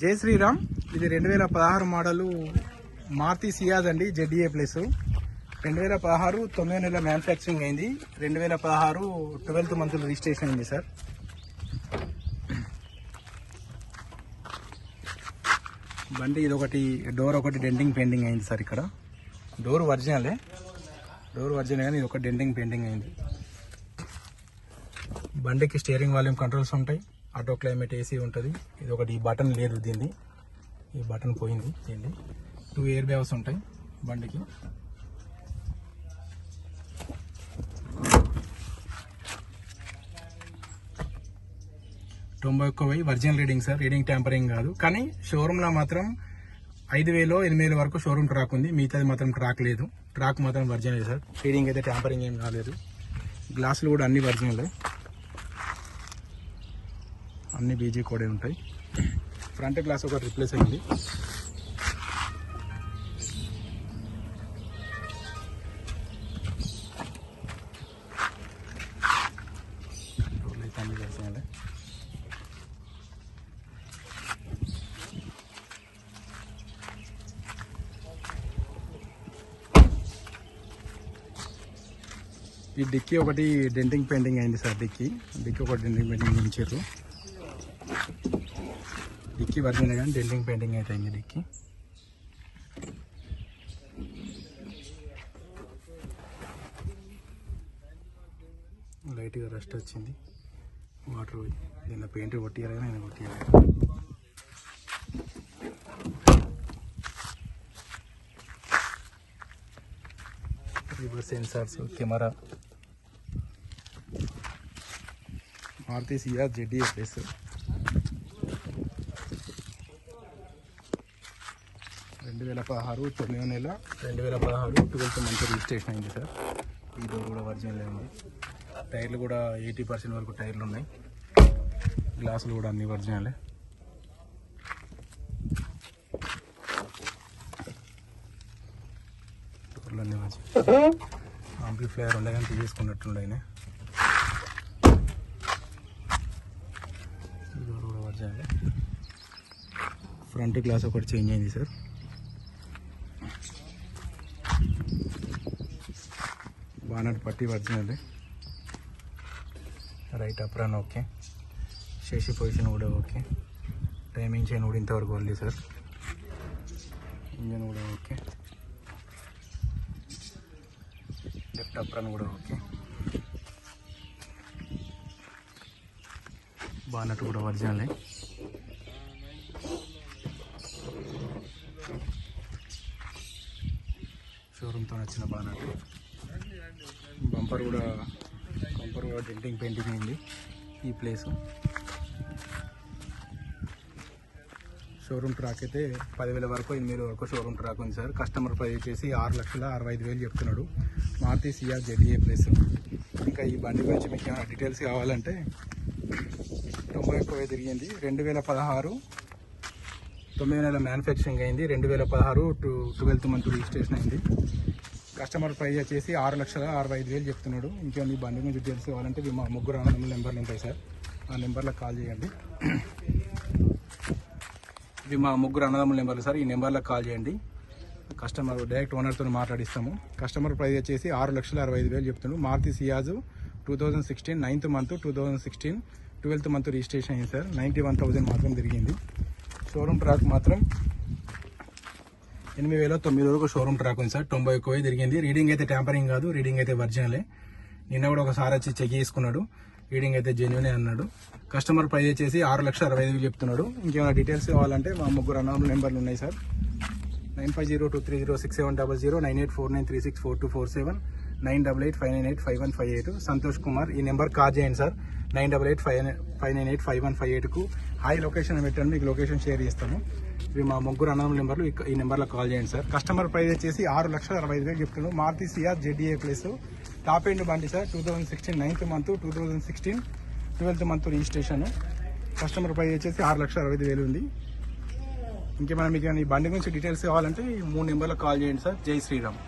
జై శ్రీరామ్. ఇది రెండు వేల పదహారు మోడలు మారుతి సియాజ్ అండి జెడ్డీఏ ప్లస్. రెండు వేల పదహారు తొమ్మిది నెలల మ్యానుఫ్యాక్చరింగ్ అయింది. రెండు వేల పదహారు ట్వెల్త్ మంత్ రిజిస్ట్రేషన్ అయింది సార్. బండి ఇది ఒకటి డోర్ ఒకటి డెంటింగ్ పెయింటింగ్ అయింది సార్ ఇక్కడ. డోర్ ఒరిజినలే. డోర్ ఒరిజినల్ కానీ ఇది ఒక డెంటింగ్ పెయింటింగ్ అయింది. బండికి స్టీరింగ్ వాల్యూమ్ కంట్రోల్స్ ఉంటాయి. ఆటో క్లైమేట్ ఏసీ ఉంటుంది. ఇది ఒకటి ఈ బటన్ లేదు దీన్ని. ఈ బటన్ పోయింది దీన్ని. టూ ఇయర్ బ్యాగ్స్ ఉంటాయి బండికి. తొంభై ఒక్క వెయ్యి original reading sir reading tampering కాదు. కానీ షోరూంలో మాత్రం ఐదు వేలు ఎనిమిది వేల వరకు షోరూమ్ ట్రాక్ ఉంది మిగతాది మాత్రం ట్రాక్ లేదు. ట్రాక్ మాత్రం ఒరిజినల్ సార్ రీడింగ్ అయితే ట్యాంపరింగ్ ఏం కాలేదు. గ్లాసులు కూడా అన్ని ఒరిజినల్ అన్ని బీజీ కోడే ఉంటాయి. ఫ్రంట్ గ్లాస్ ఒకటి రిప్లేస్ అయింది. ఈ డిక్కీ ఒకటి డెంటింగ్ పెయింటింగ్ అయింది సార్ డిక్కీ. డిక్కీ ఒకటి డెంటింగ్ పెయింటింగ్ ఉంచారు. డిక్కీ వర్జిన్ కానీ డెంటింగ్ పెయింటింగ్ అయితే అయింది డిక్కీ లైట్గా రస్ట్ వచ్చింది వాటర్ పోయి దీనిలో పెయింట్ కొట్టియాలి కానీ నేను కొట్టియాలి reverse sensors camera Maruti Ciaz ZDi plus రెండు వేల పదహారు తొమ్మిదో నెల రెండు వేల పదహారు ట్వెల్త్ మంత్ రిజిస్ట్రేషన్ అయింది సార్. ఈ డోర్ కూడా ఒరిజినల్ ఉంది టైర్లు కూడా ఎయిటీ పర్సెంట్ వరకు టైర్లు ఉన్నాయి. గ్లాసులు కూడా అన్ని ఒరిజినలే. డోర్లు అన్ని ఒరిజినల్. ఆంప్లిఫైయర్ ఉండే కానీ తీసుకున్నట్టుండే ఫ్రంట్ గ్లాస్ ఒకటి చేంజ్ అయింది సార్. బానట్ పట్టి పడుతున్నది right apron okay. Chassis position కూడా ఓకే. టైమింగ్ చైన్ కూడా ఇంతవరకు ఉంది సార్. ఇంజన్ కూడా ఓకే. లెఫ్ట్ అప్రాన్ కూడా ఓకే. బానట్ కూడా ఒరిజినల్. షోరూమ్తో వచ్చిన బానట్. బంపర్ కూడా బంపర్ కూడా డెంటింగ్ పెయింటింగ్ అయింది ఈ ప్లేస్. షోరూమ్ ట్రాక్ అయితే పదివేల వరకు ఎనిమిది వరకు షోరూమ్ ట్రాక్ ఉంది సార్. కస్టమర్ ప్రైస్ చేసి ఆరు లక్షల అరవై ఐదు వేలు చెప్తున్నాడు. Maruti Ciaz ZDA plus. ఇంకా ఈ బండి గురించి మీకు ఏమైనా డీటెయిల్స్ కావాలంటే తొంభై ఎక్కువ తిరిగింది. రెండు వేల పదహారు తొమ్మిది నెలల మ్యానుఫ్యాక్చరింగ్ అయింది. రెండు వేల పదహారు టు ట్వెల్త్ మంత్ రిజిస్ట్రేషన్ అయింది. కస్టమర్ ప్రైజ్ వచ్చేసి ఆరు లక్షల అరవై ఐదు వేలు చెప్తున్నాడు. ఇంకా మీ బండి గురించి డీటెయిల్స్ కావాలంటే మా ముగ్గురు అన్నదమ్ముల నెంబర్లు ఉంటాయి సార్. ఆ నెంబర్లకు కాల్ చేయండి. ఇవి మా ముగ్గురు అన్నదమ్ముల నెంబర్లు సార్. ఈ నెంబర్లకు కాల్ చేయండి. కస్టమర్ డైరెక్ట్ ఓనర్తో మాట్లాడిస్తాము. కస్టమర్ ప్రైజ్ వచ్చేసి ఆరు లక్షల అరవై ఐదు వేలు చెప్తున్నాడు. Maruti Ciaz two thousand sixteen ninth month two thousand sixteen twelfth month registration అయింది సార్. నైంటీ వన్ థౌజండ్ మాత్రం తిరిగింది. షోరూమ్ ట్రాక్ మాత్రం ఎనిమిది వేల తొమ్మిది వరకు షోరూమ్ ట్రాక్ ఉంది సార్. తొంభై ఒక్క తిరిగింది. రీడింగ్ అయితే ట్యాంపరింగ్ కాదు రీడింగ్ అయితే ఒరిజినలే నిన్న కూడా ఒకసారి వచ్చి చెక్ చేసుకున్నాడు. రీడింగ్ అయితే జెన్యునే అన్నాడు. కస్టమర్ ప్రైస్ వచ్చేసి ఆరు లక్షల అరవై ఐదు చెప్తున్నాడు. ఇంకేమైనా డీటెయిల్స్ కావాలంటే మా ముగ్గురు అన్నదమ్ముల నెంబర్లు ఉన్నాయి sir. Nine five zero two three zero six seven double zero nine eight four nine three six four two four seven nine double eight five nine eight five one five eight. Santosh Kumar ఈ number call చేయండి sir. Nine double eight five five nine eight five one five ఎయిట్కు hi location పెట్టండి. మీకు location share చేస్తాము. మా ముగ్గురు అన్నం నెంబర్లు. ఈ నెంబర్లో కాల్ చేయండి సార్. కస్టమర్ ప్రైస్ వచ్చేసి ఆరు లక్షల అరవై ఐదు వేలు చెప్తున్నాడు Maruti Ciaz ZA plus. Top end బండి sir two thousand sixteen ninth month two thousand sixteen twelfth month registration. Customer price వచ్చేసి ఆరు లక్షల అరవై ఐదు వేలు ఉంది. ఇంకేమైనా మీకు ఈ బండి గురించి డీటెయిల్స్ కావాలంటే ఈ మూడు నెంబర్లో కాల్ చేయండి సార్. జై శ్రీరామ్.